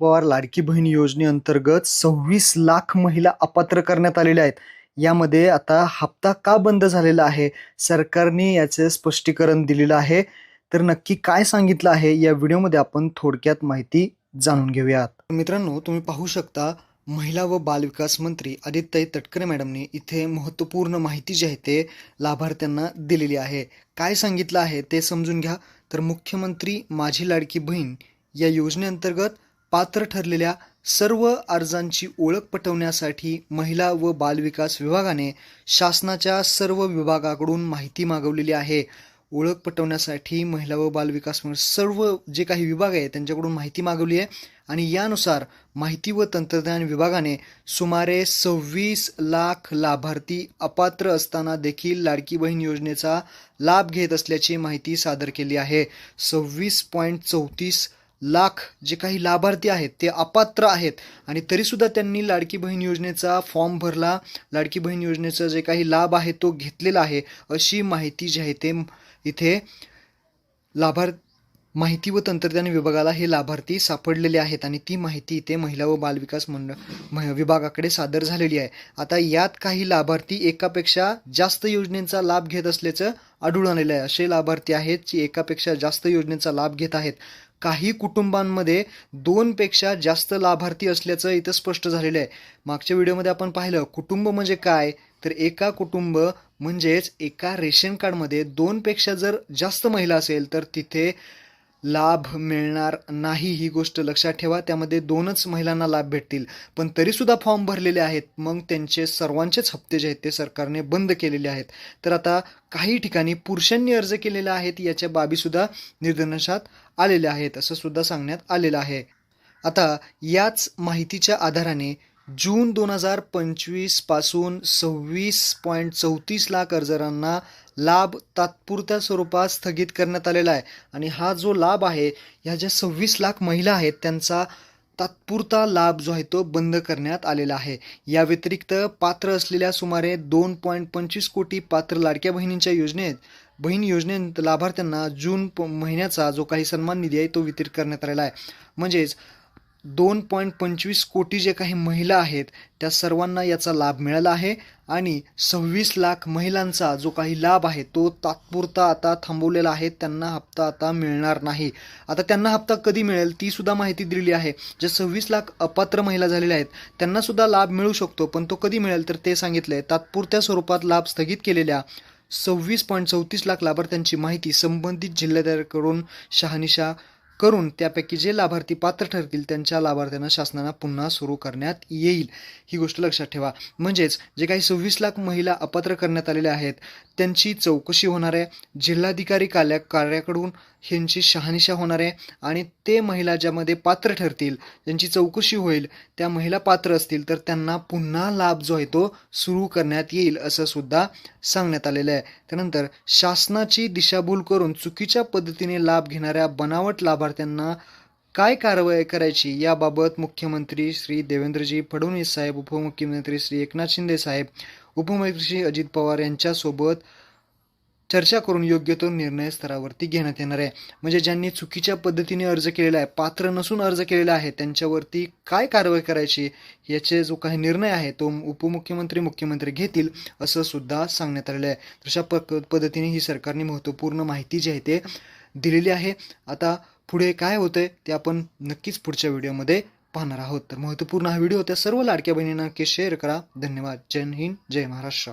पवार लाडकी बहीण योजनेअंतर्गत सव्वीस लाख महिला अपात्र करण्यात आलेल्या आहेत. यामध्ये आता हप्ता का बंद झालेला आहे? सरकारने याचे स्पष्टीकरण दिलेलं आहे. तर नक्की काय सांगितलं आहे? या व्हिडिओमध्ये आपण थोडक्यात माहिती जाणून घेऊयात. मित्रांनो तुम्ही पाहू शकता महिला व बालविकास मंत्री आदित्य तटकरे मॅडमने इथे महत्त्वपूर्ण माहिती जी आहे ते लाभार्थ्यांना दिलेली आहे. काय सांगितलं आहे ते समजून घ्या. तर मुख्यमंत्री माझी लाडकी बहीण या योजनेअंतर्गत पात्र ठरलेल्या सर्व अर्जांची ओळख पटवण्यासाठी महिला व बालविकास विभागाने शासनाच्या सर्व विभागाकडून माहिती मागवलेली आहे. ओळख पटवण्यासाठी महिला व बालविकास सर्व जे काही विभाग आहे त्यांच्याकडून माहिती मागवली आहे आणि यानुसार माहिती व तंत्रज्ञान विभागाने सुमारे सव्वीस लाख लाभार्थी अपात्र असताना देखील लाडकी बहीण योजनेचा लाभ घेत असल्याची माहिती सादर केली आहे. सव्वीस पॉईंट चौतीस लाख जे काही लाभार्थी आहेत ते अपात्र आहेत. आणि तरीसुद्धा त्यांनी लाडकी बहीण योजनेचा फॉर्म भरला. लाडकी बहीण योजनेचा जे काही लाभ आहे तो घेतलेला आहे अशी माहिती जी आहे ते इथे लाभार्थ माहिती व तंत्रज्ञान विभागाला हे लाभार्थी सापडलेले आहेत. आणि ती माहिती इथे महिला व बालविकास मंडळ विभागाकडे सादर झालेली आहे. आता यात काही लाभार्थी एकापेक्षा जास्त योजनेचा लाभ घेत असल्याचं आढळून आलेलं आहे. असे लाभार्थी आहेत जे एकापेक्षा जास्त योजनेचा लाभ घेत आहेत. काही कुटुंबांमध्ये दोनपेक्षा जास्त लाभार्थी असल्याचं इथं स्पष्ट झालेलं आहे. मागच्या व्हिडिओमध्ये आपण पाहिलं कुटुंब म्हणजे काय? तर एका कुटुंब म्हणजेच एका रेशन कार्डमध्ये दोनपेक्षा जर जास्त महिला असेल तर तिथे लाभ मिळणार नाही ही गोष्ट लक्षात ठेवा. त्यामध्ये दोनच महिलांना लाभ भेटतील. पण तरीसुद्धा फॉर्म भरलेले आहेत. मग त्यांचे सर्वांचेच हप्ते जे आहेत ते सरकारने बंद केलेले आहेत. तर आता काही ठिकाणी पुरुषांनी अर्ज केलेले आहेत याच्या बाबीसुद्धा निदर्शनात आलेल्या आहेत. असं सुद्धा सांगण्यात आलेलं आहे. आता याच माहितीच्या आधाराने जून दोन हजार पंचवीसपासून सव्वीस पॉईंट चौतीस लाख अर्जदारांना लाभ तात्पुरत्या स्वरूपात स्थगित करण्यात आलेला आहे. आणि हा जो लाभ आहे ह्या ज्या सव्वीस लाख महिला आहेत त्यांचा तात्पुरता लाभ जो आहे तो बंद करण्यात आलेला आहे. या व्यतिरिक्त पात्र असलेल्या सुमारे दोन पॉईंट पंचवीस कोटी पात्र लाडक्या बहिणींच्या योजनेत बहीण योजनेत लाभार्थ्यांना जून प महिन्याचा जो काही सन्मान निधी आहे तो वितरित करण्यात आलेला आहे. म्हणजेच दोन पॉईंट पंचवीस कोटी जे काही महिला आहेत त्या सर्वांना याचा लाभ मिळाला आहे आणि सव्वीस लाख महिलांचा जो काही लाभ आहे तो तात्पुरता आता थांबवलेला आहे. त्यांना हप्ता आता मिळणार नाही. आता त्यांना हप्ता कधी मिळेल ती सुद्धा माहिती दिलेली आहे. जे सव्वीस लाख अपात्र महिला झालेल्या आहेत त्यांना सुद्धा लाभ मिळू शकतो पण तो कधी मिळेल तर ते सांगितलंय. तात्पुरत्या स्वरूपात लाभ स्थगित केलेल्या सव्वीस पॉईंट चौतीस लाख लाभार्थ्यांची माहिती संबंधित जिल्हाधिकाऱ्याकडून शहानिशा करून त्यापैकी जे लाभार्थी पात्र ठरतील त्यांच्या लाभार्थ्यांना शासनानं पुन्हा सुरू करण्यात येईल. ही गोष्ट लक्षात ठेवा. म्हणजेच जे काही सव्वीस लाख महिला अपात्र करण्यात आलेल्या आहेत त्यांची चौकशी होणार आहे. जिल्हाधिकारी कार्या कार्याकडून ह्यांची शहानिशा होणार आहे आणि ते महिला ज्यामध्ये पात्र ठरतील ज्यांची चौकशी होईल त्या महिला पात्र असतील तर त्यांना पुन्हा लाभ जो आहे तो सुरू करण्यात येईल असं सुद्धा सांगण्यात आलेलं आहे. त्यानंतर शासनाची दिशाभूल करून चुकीच्या पद्धतीने लाभ घेणाऱ्या बनावट लाभार्थ्यांना काय कारवाई करायची याबाबत मुख्यमंत्री श्री देवेंद्रजी फडणवीस साहेब उपमुख्यमंत्री श्री एकनाथ शिंदे साहेब उपमुख्यमंत्री श्री अजित पवार यांच्यासोबत चर्चा करून योग्य तो निर्णय स्तरावरती घेण्यात येणार आहे. म्हणजे ज्यांनी चुकीच्या पद्धतीने अर्ज केलेला आहे पात्र नसून अर्ज केलेला आहे त्यांच्यावरती काय कारवाई करायची याचे जो काही निर्णय आहे तो उपमुख्यमंत्री मुख्यमंत्री घेतील असं सुद्धा सांगण्यात आलेलं आहे. तशा प पद्धतीने ही सरकारने महत्त्वपूर्ण माहिती जी आहे ते दिलेली आहे. आता पुढे काय होतंय ते आपण नक्कीच पुढच्या व्हिडिओमध्ये पाहणार आहोत. तर महत्त्वपूर्ण हा व्हिडिओ त्या सर्व लाडक्या बहिणींना नक्की शेअर करा. धन्यवाद. जय हिंद. जय महाराष्ट्र.